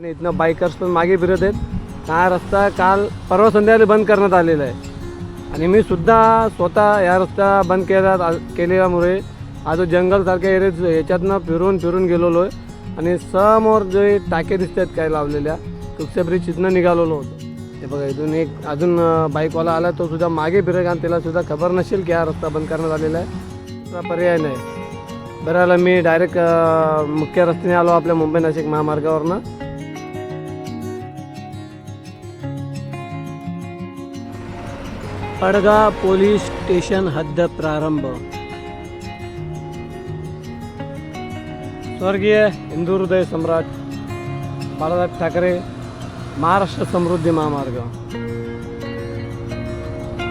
आणि इथनं बायकर्स पण मागे फिरत आहेत. हा रस्ता काल परवा संध्याकाळी बंद करण्यात आलेला आहे. आणि मी सुद्धा स्वतः या रस्ता बंद केला केलेल्यामुळे हा जो जंगलसारख्या एरियात याच्यातनं फिरून फिरून गेलेलो आहे. आणि समोर जे टाके दिसत आहेत काय लावलेल्या कुकसे ब्रिज इथनं निघालेलो होतो. ते बघा इथून एक अजून बाईकवाला आला तो सुद्धा मागे फिरेल आणि त्याला सुद्धा खबर नसेल की हा रस्ता बंद करण्यात आलेला आहे. दुसरा पर्याय नाही. बरं मी डायरेक्ट मुख्य रस्त्याने आलो आपल्या मुंबई नाशिक महामार्गावरनं. अडगा पोलीस स्टेशन हद्द प्रारंभ. स्वर्गीय हिंदू हृदय सम्राट बाळासाहेब ठाकरे महाराष्ट्र समृद्धी महामार्ग.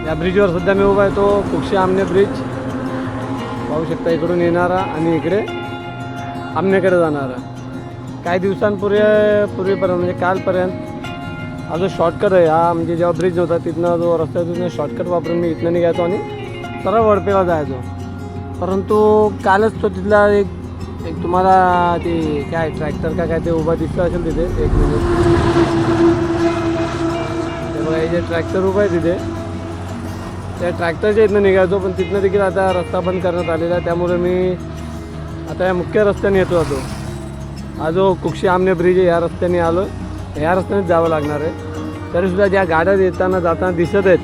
या ब्रिजवर सध्या मी उभा आहे तो कुक्षी आमने ब्रिज पाहू शकता इकडून येणारा आणि इकडे आमनेकडे जाणारा. काही दिवसांपूर्वी पूर्वीपर्यंत म्हणजे कालपर्यंत हा जो शॉर्टकट आहे हा म्हणजे जेव्हा ब्रिज होता तिथनं जो रस्ता तिथनं शॉर्टकट वापरून मी इथनं निघायचो आणि सरळ वडपेला जायचो. परंतु कालच तो तिथला एक एक तुम्हाला ते काय ट्रॅक्टर का काय ते उभा दिसतं असेल तिथे एक मिनिट ते बघा हे जे ट्रॅक्टर उभं आहे तिथे त्या ट्रॅक्टरच्या इथनं निघायचो पण तिथनं देखील आता रस्ता बंद करण्यात आलेला आहे. त्यामुळे मी आता या मुख्य रस्त्याने येतो होतो हा जो कुक्षी आमने ब्रिज आहे या रस्त्याने आलो ह्या रस्त्यानेच जावं लागणार आहे. तरीसुद्धा ज्या गाड्या येताना जाताना दिसत आहेत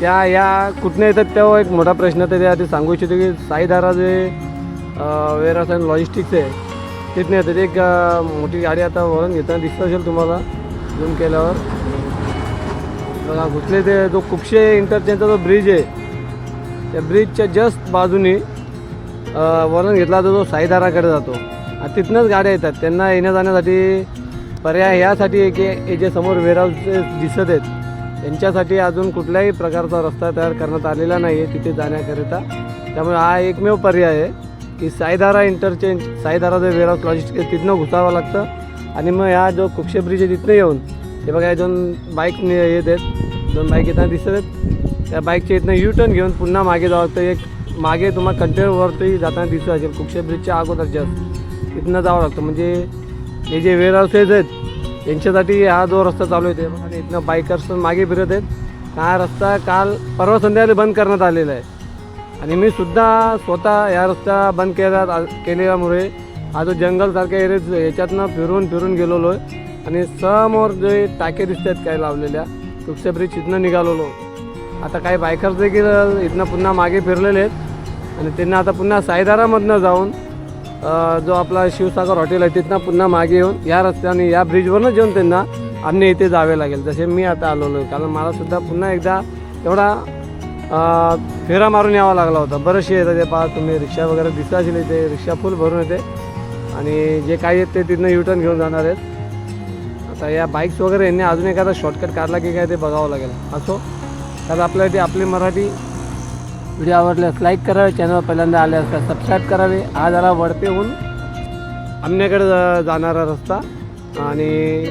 त्या या कुठनं येतात तेव्हा एक मोठा प्रश्न तर त्या आधी सांगू इच्छितो की साईधारा जे वेअरहाऊस अँड लॉजिस्टिक्स आहे तिथनं येतात. एक मोठी गाडी आता वरून घेताना दिसत असेल तुम्हाला झूम केल्यावर. बघा घुसले ते जो कुक्षे इंटरचेंजचा जो ब्रिज आहे त्या ब्रिजच्या जस्ट बाजूनी वरण घेतला तर जो साईधाराकडे जातो. आणि तिथनंच गाड्या येतात. त्यांना येण्या जाण्यासाठी पर्याय यासाठी की हे जे समोर वेअरहाऊस दिसत आहेत यांच्यासाठी अजून कुठल्याही प्रकारचा रस्ता तयार करण्यात आलेला नाही आहे तिथे जाण्याकरिता. त्यामुळे हा एकमेव पर्याय आहे की साईदारा इंटरचेंज साईदारा जे वेअरहाऊस लॉजिस्टिक आहे तिथनं घुसावं लागतं. आणि मग ह्या जो कुक्षे ब्रिज आहे तिथनं येऊन हे बघा दोन बाईक येत आहेत. दोन बाईक येताना दिसत आहेत. त्या बाईकच्या इथनं यू टर्न घेऊन पुन्हा मागे जावं लागतं. एक मागे तुम्हाला कंटेनरवरती जाताना दिसत असेल कुक्षे ब्रिजच्या अगोदर जस्ट तिथनं जावं लागतं. म्हणजे हे जे वेअरहाऊसेस आहेत यांच्यासाठी हा जो रस्ता चालू आहे ते आणि इथनं बायकर्स मागे फिरत आहेत. हा रस्ता काल परवा संध्याकाळी बंद करण्यात आलेला आहे. आणि मी सुद्धा स्वतः या रस्ता बंद केला केल्यामुळे हा जो जंगलसारख्या एरियात याच्यातनं फिरून फिरून गेलेलो आहे. आणि समोर जे टाके दिसत आहेत काय लावलेल्या तुकसे ब्रिज इथनं निघालेलो. आता काही बायकर्स देखील इथनं पुन्हा मागे फिरलेले आहेत. आणि त्यांना आता पुन्हा सायदारामधनं जाऊन जो आपला शिवसागर हॉटेल आहे तिथनं पुन्हा मागे येऊन या रस्त्याने या ब्रिजवरनं येऊन त्यांना आम्ही इथे जावे लागेल. जसे मी आता आलेलो आहे कारण मलासुद्धा पुन्हा एकदा तेवढा फेरा मारून यावा लागला होता. बरेचसे येतात ते पहा तुम्ही रिक्षा वगैरे दिसाशील असेल इथे रिक्षा फुल भरून येते. आणि जे काही आहेत ते तिथनं युटर्न घेऊन जाणार आहेत. आता या बाईक्स वगैरे यांनी अजून एखादा शॉर्टकट काढला की काय ते बघावं लागेल. असो तर आपल्या इथे आपली मराठी व्हिडिओ आवडल्यास लाईक करावे चॅनल पहिल्यांदा आले असता सबस्क्राईब करावे. आज जरा वडपेहून. आमण्याकडे जा- जाणारा रस्ता. आणि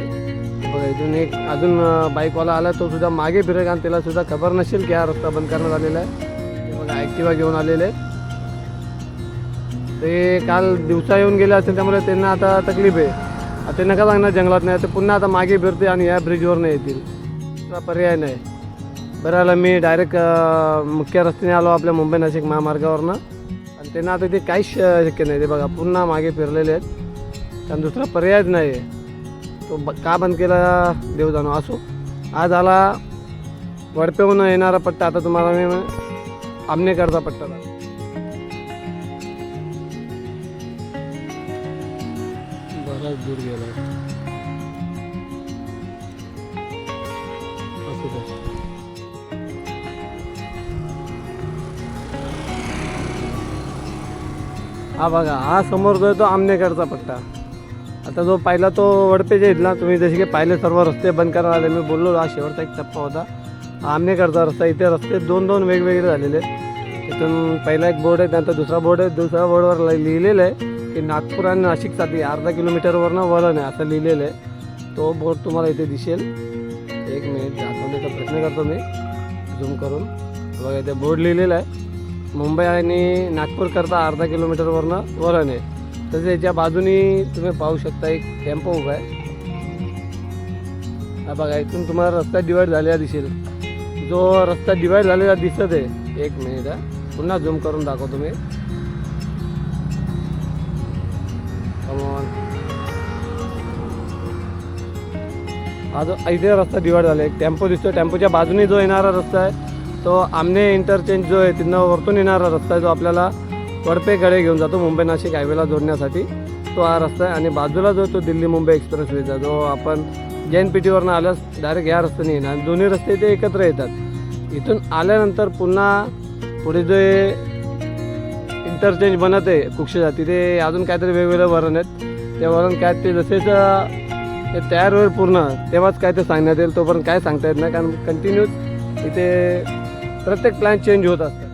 बघा इथून एक अजून बाईकवाला आला तो सुद्धा मागे फिरेल आणि त्याला सुद्धा खबर नसेल की हा रस्ता बंद करण्यात आलेला आहे. ते बघा ॲक्टिवा घेऊन आलेले आहेत. ते काल दिवसा येऊन गेले असेल त्यामुळे त्यांना आता तकलीफ आहे. आता ते नका सांगणार जंगलात नाही. ते पुन्हा आता मागे फिरते आणि या ब्रिजवर नाही येतील. पर्याय नाही. बरं आलं मी डायरेक्ट मुख्य रस्त्याने आलो आपल्या मुंबई नाशिक महामार्गावरनं. आणि त्यांना आता ते काहीच शक्य नाही. ते बघा पुन्हा मागे फिरलेले आहेत. कारण दुसरा पर्यायच नाही आहे तो ब का बंद केला? देव जाणो. असो. आज आला वडपेहून येणारा पट्टा. आता तुम्हाला मी आमनेकडचा पट्टा बराच दूर गेला. हा बघा हा समोर जो आहे तो आमनेकडचा पट्टा. आता जो पहिला तो वडपेचे इथला ना तुम्ही जसे की पाहिले सर्व रस्ते बंद करायला आले. मी बोललो हा शेवटचा एक टप्पा होता. हा आमनेकडचा रस्ता इथे रस्ते दोन दोन वेगवेगळे झालेले आहेत. इथून पहिला एक बोर्ड आहे त्यानंतर दुसरा बोर्ड आहे. दुसऱ्या बोर्डवर लिहिलेलं आहे की नागपूर आणि नाशिकसाठी अर्धा किलोमीटरवरनं वळण आहे असं लिहिलेलं आहे. तो बोर्ड तुम्हाला इथे दिसेल. एक मिनिट दाखवण्याचा प्रयत्न करतो मी. झूम करून. बघा इथे बोर्ड लिहिलेला आहे. मुंबई आणि नागपूर करता अर्धा किलोमीटरवरनं वरण आहे. तसेच याच्या बाजूनी तुम्ही पाहू शकता एक टेम्पो उभा आहे. हा बघा इथून तुम्हाला रस्ता डिवाईड झालेला दिसेल. जो रस्ता डिवाईड झालेला दिसत आहे. एक मिनिट हा. पुन्हा झूम करून दाखवतो मी. आज हा जो इथे रस्ता डिवाईड झाला एक टेम्पो दिसतो टेम्पोच्या बाजूने जो येणारा रस्ता आहे तो आमने इंटरचेंज जो आहे तिथनं वरतून येणारा रस्ता आहे जो आपल्याला वडपेकडे घेऊन जातो मुंबई नाशिक हायवेला जोडण्यासाठी. तो हा रस्ता आहे आणि बाजूला जो तो दिल्ली मुंबई एक्सप्रेसवेचा जो आपण जैन पी टीवरनं आल्यास डायरेक्ट ह्या रस्त्याने येणार. आणि दोन्ही रस्ते ते एकत्र येतात. इथून आल्यानंतर पुन्हा पुढे जे इंटरचेंज बनत आहे कुक्षेच्या तिथे अजून काहीतरी वेगवेगळे वरण आहेत. ते वरण काय ते जसेच ते तयार होईल पूर्ण तेव्हाच काय ते सांगण्यात येईल. तोपर्यंत काय सांगता येत नाही कारण कंटिन्यूच इथे प्रत्येक प्लॅन चेंज होत असतात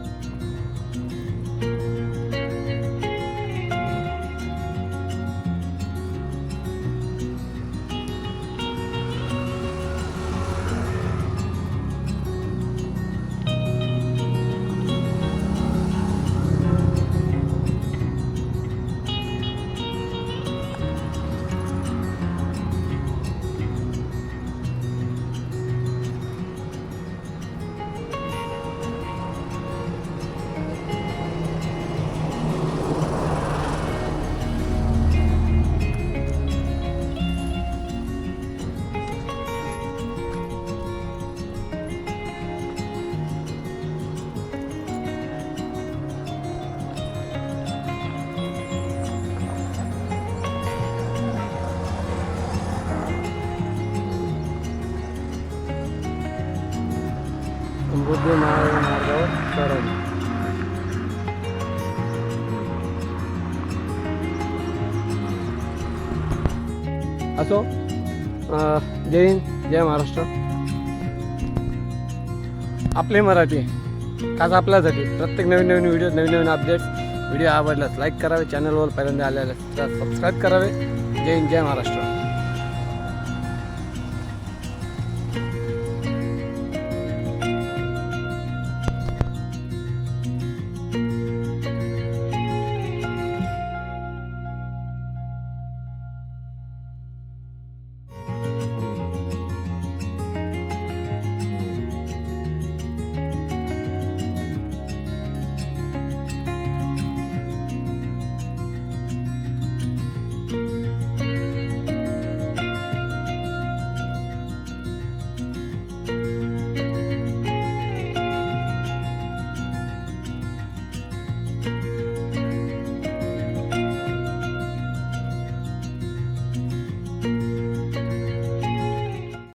बुद्ध मार्ग मार्गावर सरळ असो जय हिंद जय महाराष्ट्र. आपले मराठी खास आपल्यासाठी प्रत्येक नवीन नवीन व्हिडिओ नवीन नवीन अपडेट व्हिडिओ आवडल्यास लाईक करावे चॅनलवर पहिल्यांदा आलेल्या सबस्क्राईब करावे. जय हिंद जय महाराष्ट्र.